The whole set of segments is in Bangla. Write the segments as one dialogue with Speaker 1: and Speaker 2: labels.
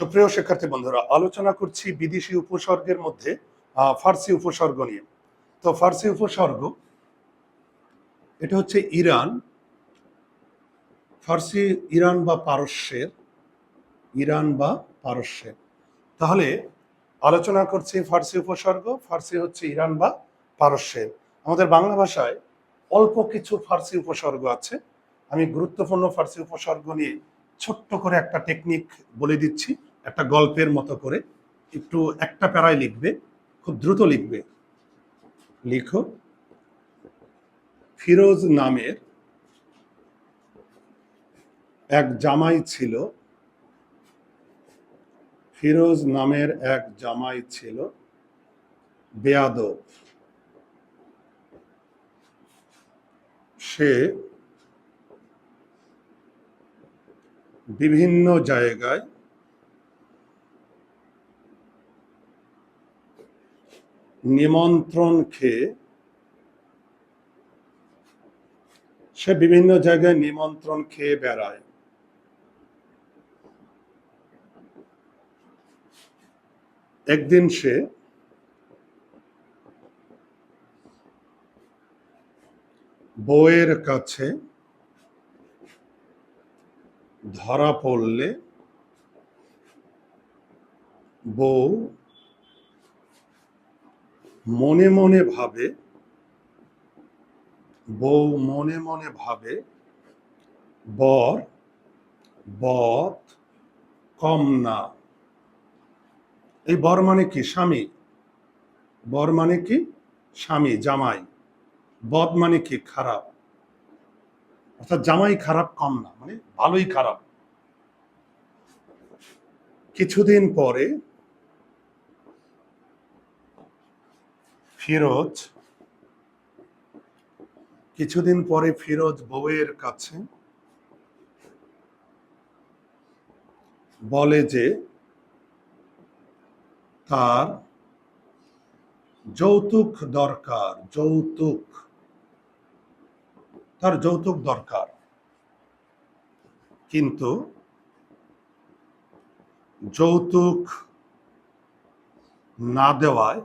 Speaker 1: সুপ্রিয় শিক্ষার্থী বন্ধুরা, আলোচনা করছি বিদেশি উপসর্গের মধ্যে ফার্সি উপসর্গ নিয়ে। তো ফার্সি উপসর্গ, এটা হচ্ছে ইরান, ফার্সি ইরান বা পারস্যের, ইরান বা পারস্যের। তাহলে আলোচনা করছি ফার্সি উপসর্গ, ফার্সি হচ্ছে ইরান বা পারস্যের। আমাদের বাংলা ভাষায় অল্প কিছু ফার্সি উপসর্গ আছে। আমি গুরুত্বপূর্ণ ফার্সি উপসর্গ নিয়ে ছোট্ট করে একটা টেকনিক বলে দিচ্ছি। একটা গল্পের মতো করে একটু একটা প্যারায় লিখবে, খুব দ্রুত লিখবে। লিখো, ফিরোজ নামের এক জামাই ছিল। ফিরোজ নামের এক জামাই ছিল। বেয়াদব। সে বিভিন্ন জায়গায় নিমন্ত্রণ খেয়ে সে বিভিন্ন জায়গায় নিমন্ত্রণ খেয়ে বেড়ায়। একদিন সে বউয়ের কাছে ধরা পড়লে বউ মনে মনে ভাবে, বউ মনে মনে ভাবে, বর বধ কম না। এই বর মানে কি? স্বামী। বর মানে কি? স্বামী, জামাই। বদ মানে কি? খারাপ। অর্থাৎ জামাই খারাপ, কম না। মানে ভালোই খারাপ। কিছুদিন পরে ফিরোজ। কিছুদিন পরে ফিরোজ বউয়ের কাছে বলে যে তার যৌতুক দরকার, যৌতুক। তার যৌতুক দরকার। কিন্তু যৌতুক না দেওয়ায়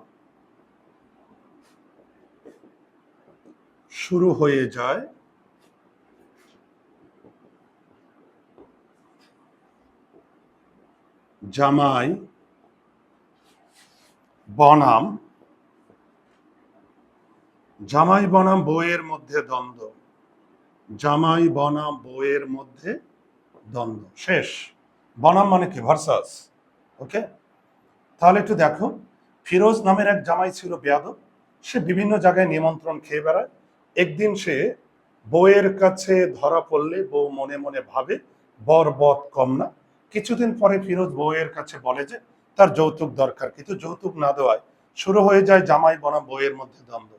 Speaker 1: শুরু হয়ে যায়। জামাই, বনাম। জামাই, বনাম বইয়ের মধ্যে দ্বন্দ্ব। জামাই, বনাম বইয়ের মধ্যে দ্বন্দ্ব। শেষ। বনাম মানে কি? ভার্সাস। ওকে? তাহলে একটু দেখো। ফিরোজ নামের এক জামাই ছিল বেয়াদব। সে বিভিন্ন জায়গায় নিমন্ত্রণ খেয়ে বেড়ায়। একদিন সে বউয়ের কাছে ধরা পড়লে বউ মনে মনে ভাবে বর বধ কম না কিছুদিন পরে ফিরোজ বউয়ের কাছে বলে যে, তার যৌতুক দরকার। কিন্তু যৌতুক না দেওয়ায় শুরু হয়ে যায় জামাই বনাম বউয়ের মধ্যে দ্বন্দ্ব।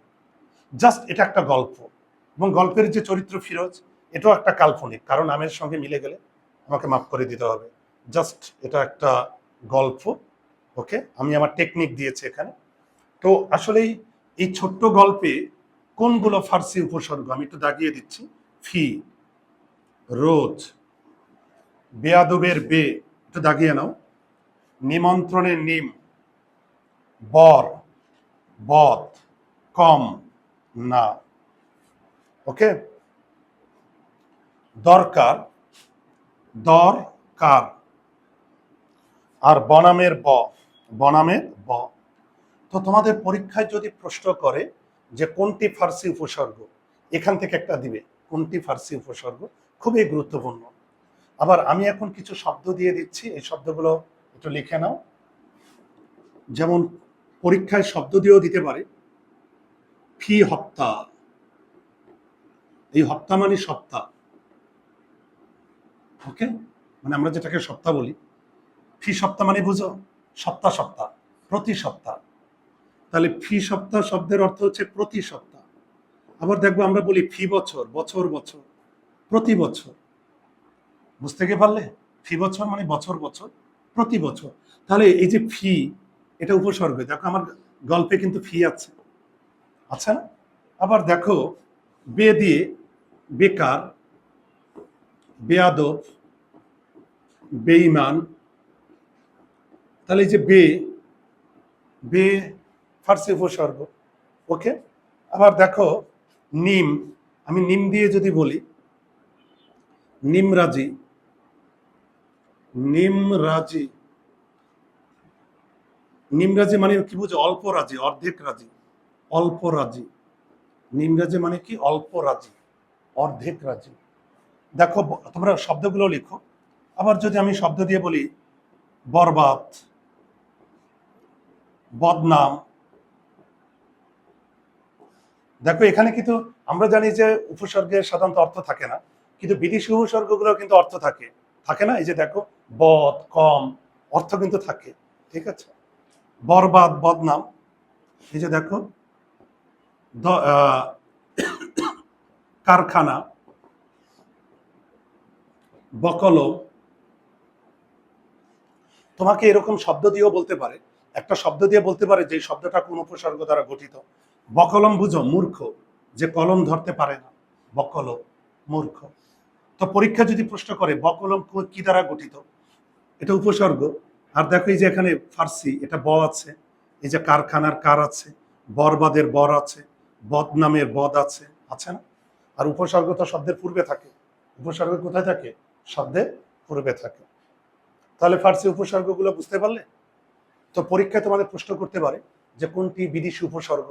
Speaker 1: জাস্ট এটা একটা গল্প। এবং গল্পের যে চরিত্র ফিরোজ, এটাও একটা কাল্পনিক। কারণ আমের সঙ্গে মিলে গেলে আমাকে মাফ করে দিতে হবে। জাস্ট এটা একটা গল্প, ওকে? আমি আমার টেকনিক দিয়েছি এখানে। তো আসলেই এই ছোট্ট গল্পে কোনগুলো ফার্সি উপসর্গ? আমি একটু দাগিয়ে দিচ্ছি। ফি, রোজ, বেয়াদবের বে, একটু দাগিয়ে নাও। নিমন্ত্রণের নিম, বর, বধ, কম, না। ওকে? দরকার দরকার। আর বনামের ব বনামের ব। তো তোমাদের পরীক্ষায় যদি প্রশ্ন করে যে কোনটি ফার্সি উপসর্গ, এখান থেকে একটা দিবে, কোনটি ফার্সি উপসর্গ, খুবই গুরুত্বপূর্ণ। আবার আমি এখন কিছু শব্দ দিয়ে দিচ্ছি, এই শব্দগুলো একটু লিখে নাও। যেমন পরীক্ষায় শব্দ দিয়েও দিতে পারে, ফি হপ্তা। এই হপ্তা মানে সপ্তাহ। ওকে? মানে আমরা যেটাকে সপ্তাহ বলি। ফি সপ্তাহ মানে বুঝো, সপ্তাহ সপ্তাহ, প্রতি সপ্তাহ। তাহলে ফি সপ্তাহ শব্দের অর্থ হচ্ছে প্রতি সপ্তাহ। আবার দেখব আমরা বলি ফি বছর বছর বছর, প্রতি বছর। বুঝতে গিয়ে পারলে? ফি বছর মানে বছর বছর, প্রতি বছর। তাহলে এই যে ফি, এটা উপসর্গ। দেখো আমার গল্পে কিন্তু ফি আছে। আচ্ছা আবার দেখো বে দিয়ে বেকার, বেয়াদব, বেঈমান। তাহলে এই যে বে বে ফার্সি উপসর্গ। ওকে? আবার দেখো, নিম। আমি নিম দিয়ে যদি বলি, নিমরাজি। নিমরাজি। নিমরাজি মানে কি বুঝো? অল্প রাজি অর্ধেক রাজি। অল্প রাজি নিমরাজি মানে কি? অল্প রাজি অর্ধেক রাজি। দেখো তোমরা শব্দগুলো লিখো। আবার যদি আমি শব্দ দিয়ে বলি, বরবাদ, বদনাম দেখো, এখানে কিন্তু আমরা জানি যে উপসর্গের সাধারণত অর্থ থাকে না, কিন্তু বিদেশি উপসর্গগুলো কিন্তু অর্থ থাকে। থাকে না? এই যে দেখো বদ কম, অর্থ কিন্তু থাকে, ঠিক আছে? বরবাদ, বদনাম, এই যে দেখো কারখানা, বকল, তোমাকে এরকম শব্দ দিয়েও বলতে পারে। একটা শব্দ দিয়ে বলতে পারে যে শব্দটা কোন উপসর্গ দ্বারা গঠিত। বকলম বুঝো, মূর্খ, যে কলম ধরতে পারে না। বকল মূর্খ। তো পরীক্ষা যদি প্রশ্ন করে, বকলম কি দ্বারা গঠিত? এটা উপসর্গ। আর দেখো এই যে এখানে ফার্সি, এটা ব আছে। এই যে কারখানার কার আছে, বরবাদের বর আছে, বদনামের বদ আছে আছে না? আর উপসর্গ তো শব্দের পূর্বে থাকে। উপসর্গ কোথায় থাকে? শব্দের পূর্বে থাকে। তাহলে ফার্সি উপসর্গগুলো বুঝতে পারলে? তো পরীক্ষায় তোমাদের প্রশ্ন করতে পারে যে কোনটি বিদেশি উপসর্গ?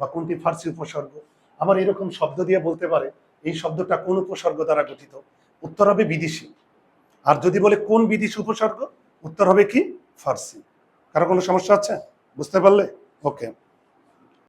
Speaker 1: বা কোনটি ফার্সি উপসর্গ। আমার এরকম শব্দ দিয়ে বলতে পারে, এই শব্দটা কোন উপসর্গ দ্বারা গঠিত? উত্তর হবে বিদেশি। আর যদি বলে কোন বিদেশি উপসর্গ, উত্তর হবে কি? ফার্সি। কারও কোনো সমস্যা আছে? বুঝতে পারলে? ওকে।